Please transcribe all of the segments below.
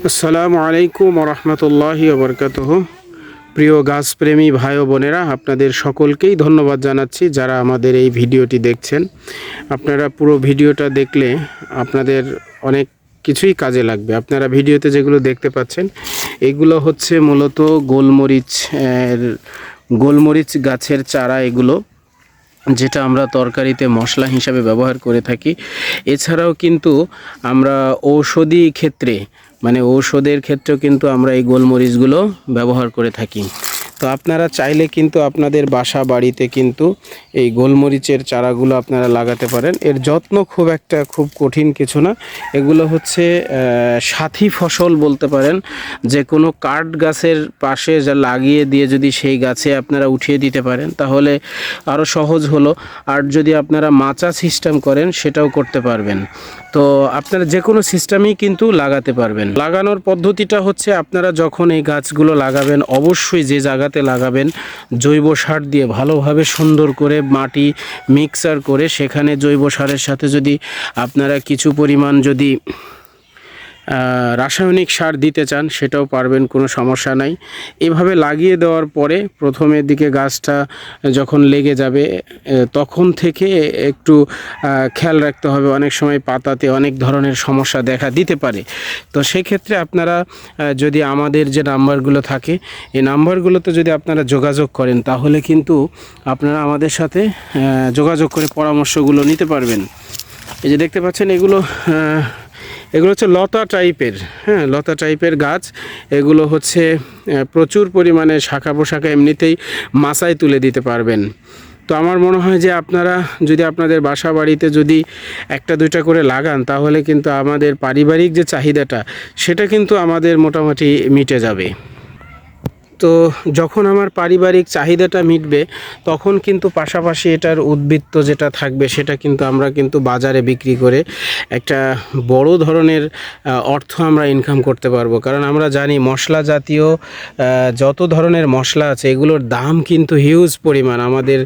আসসালামু আলাইকুম রহমতুল্লাহি ওবরকাত প্রিয় গাছপ্রেমী ভাই বোনেরা, আপনাদের সকলকেই ধন্যবাদ জানাচ্ছি যারা আমাদের এই ভিডিওটি দেখছেন। আপনারা পুরো ভিডিওটা দেখলে আপনাদের অনেক কিছুই কাজে লাগবে। আপনারা ভিডিওতে যেগুলো দেখতে পাচ্ছেন, এগুলো হচ্ছে মূলত গোলমরিচ গোলমরিচ গাছের চারা এগুলো, যেটা আমরা তরকারিতে মশলা হিসাবে ব্যবহার করে থাকি। এছাড়াও কিন্তু আমরা ঔষধি ক্ষেত্রে মানে ঔষধের ক্ষেত্রেও কিন্তু আমরা এই গোলমরিচগুলো ব্যবহার করে থাকি। তো আপনারা চাইলে কিন্তু আপনাদের বাসা বাড়িতে কিন্তু এই গোলমরিচের চারাগুলো আপনারা লাগাতে পারেন। এর যত্ন খুব একটা খুব কঠিন কিছু না। এগুলো হচ্ছে সাথী ফসল বলতে পারেন। যে কোনো কাঠ গাছের পাশে যা লাগিয়ে দিয়ে যদি সেই গাছে আপনারা উঠিয়ে দিতে পারেন, তাহলে আরও সহজ হলো। আর যদি আপনারা মাচা সিস্টেম করেন, সেটাও করতে পারবেন। তো আপনারা যে কোনো সিস্টেমেই কিন্তু লাগাতে পারবেন। লাগানোর পদ্ধতিটা হচ্ছে আপনারা যখন এই গাছগুলো লাগাবেন, অবশ্যই যে জায়গাতে লাগাবেন, জৈব সার দিয়ে ভালোভাবে সুন্দর করে মাটি মিক্সার করে সেখানে জৈব সারের সাথে যদি আপনারা কিছু পরিমাণ যদি রাসায়নিক সার দিতে চান, সেটাও পারবেন, কোনো সমস্যা নাই। এভাবে লাগিয়ে দেওয়ার পরে প্রথমের দিকে গাছটা যখন লেগে যাবে তখন থেকে একটু খেয়াল রাখতে হবে, অনেক সময় পাতাতে অনেক ধরনের সমস্যা দেখা দিতে পারে। তো সেক্ষেত্রে আপনারা যদি আমাদের যে নাম্বারগুলো থাকে, এই নাম্বারগুলোতে যদি আপনারা যোগাযোগ করেন, তাহলে কিন্তু আপনারা আমাদের সাথে যোগাযোগ করে পরামর্শগুলো নিতে পারবেন। এই যে দেখতে পাচ্ছেন, এগুলো এগুলো হচ্ছে লতা টাইপের হ্যাঁ লতা টাইপের গাছ। এগুলো হচ্ছে প্রচুর পরিমাণে শাখা পোশাখা এমনিতেই মাসায় তুলে দিতে পারবেন। তো আমার মনে হয় যে আপনারা যদি আপনাদের বাসা বাড়িতে যদি একটা দুইটা করে লাগান, তাহলে কিন্তু আমাদের পারিবারিক যে চাহিদাটা, সেটা কিন্তু আমাদের মোটামুটি মিটে যাবে। তো যখন আমার পারিবারিক চাহিদাটা মিটবে, তখন কিন্তু পাশাপাশি এটার উদ্বৃত্ত যেটা থাকবে, সেটা কিন্তু আমরা কিন্তু বাজারে বিক্রি করে একটা বড় ধরনের অর্থ আমরা ইনকাম করতে পারব। কারণ আমরা জানি মশলা জাতীয় যত ধরনের মশলা আছে, এগুলোর দাম কিন্তু হিউজ পরিমাণ। আমাদের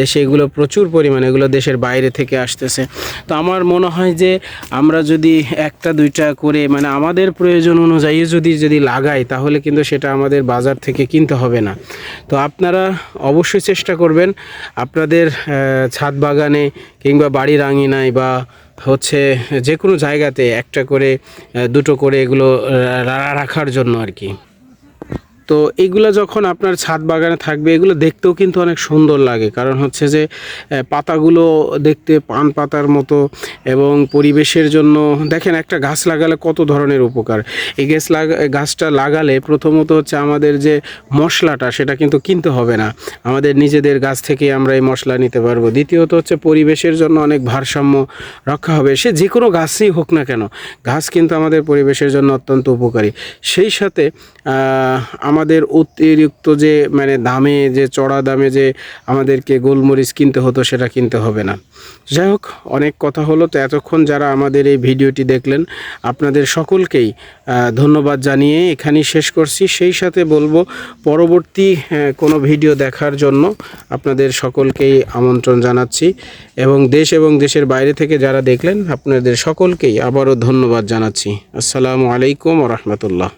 দেশে এগুলো প্রচুর পরিমাণ, এগুলো দেশের বাইরে থেকে আসতেছে। তো আমার মনে হয় যে আমরা যদি একটা, দুইটা করে মানে আমাদের প্রয়োজন অনুযায়ী যদি যদি লাগাই, তাহলে কিন্তু সেটা আমাদের বাজার থেকে কিনতে হবে না। তো আপনারা অবশ্যই চেষ্টা করবেন আপনাদের ছাদ বাগানে কিংবা বাড়ির আঙিনায় বা হচ্ছে যে কোনো জায়গাতে একটা করে দুটো করে এগুলো রাখার জন্য আর কি। তো এগুলো যখন আপনার ছাদ বাগানে থাকবে, এগুলো দেখতেও কিন্তু অনেক সুন্দর লাগে। কারণ হচ্ছে যে পাতাগুলো দেখতে পান পাতার মতো এবং পরিবেশের জন্য, দেখেন একটা গাছ লাগালে কত ধরনের উপকার। এই গাছ লাগা, গাছটা লাগালে প্রথমত হচ্ছে আমাদের যে মশলাটা, সেটা কিন্তু কিনতে হবে না। আমাদের নিজেদের গাছ থেকে আমরা এই মশলা নিতে পারব। দ্বিতীয়ত হচ্ছে পরিবেশের জন্য অনেক ভারসাম্য রক্ষা হবে। সে যে কোনো গাছই হোক না কেন, গাছ কিন্তু আমাদের পরিবেশের জন্য অত্যন্ত উপকারী। সেই সাথে আমাদের অতিরিক্ত যে মানে দামে যে, চড়া দামে যে আমাদেরকে গোলমরিচ কিনতে হতো সেটা কিনতে হবে না। যাই হোক, অনেক কথা হলো, তো এতক্ষণ যারা আমাদের এই ভিডিওটি দেখলেন, আপনাদের সকলকেই ধন্যবাদ জানিয়ে এখানেই শেষ করছি। সেই সাথে বলব, পরবর্তী কোনো ভিডিও দেখার জন্য আপনাদের সকলকেই আমন্ত্রণ জানাচ্ছি। এবং দেশ এবং দেশের বাইরে থেকে যারা দেখলেন, আপনাদের সকলকেই আবারও ধন্যবাদ জানাচ্ছি। আসসালামু আলাইকুম রহমতুল্লাহ।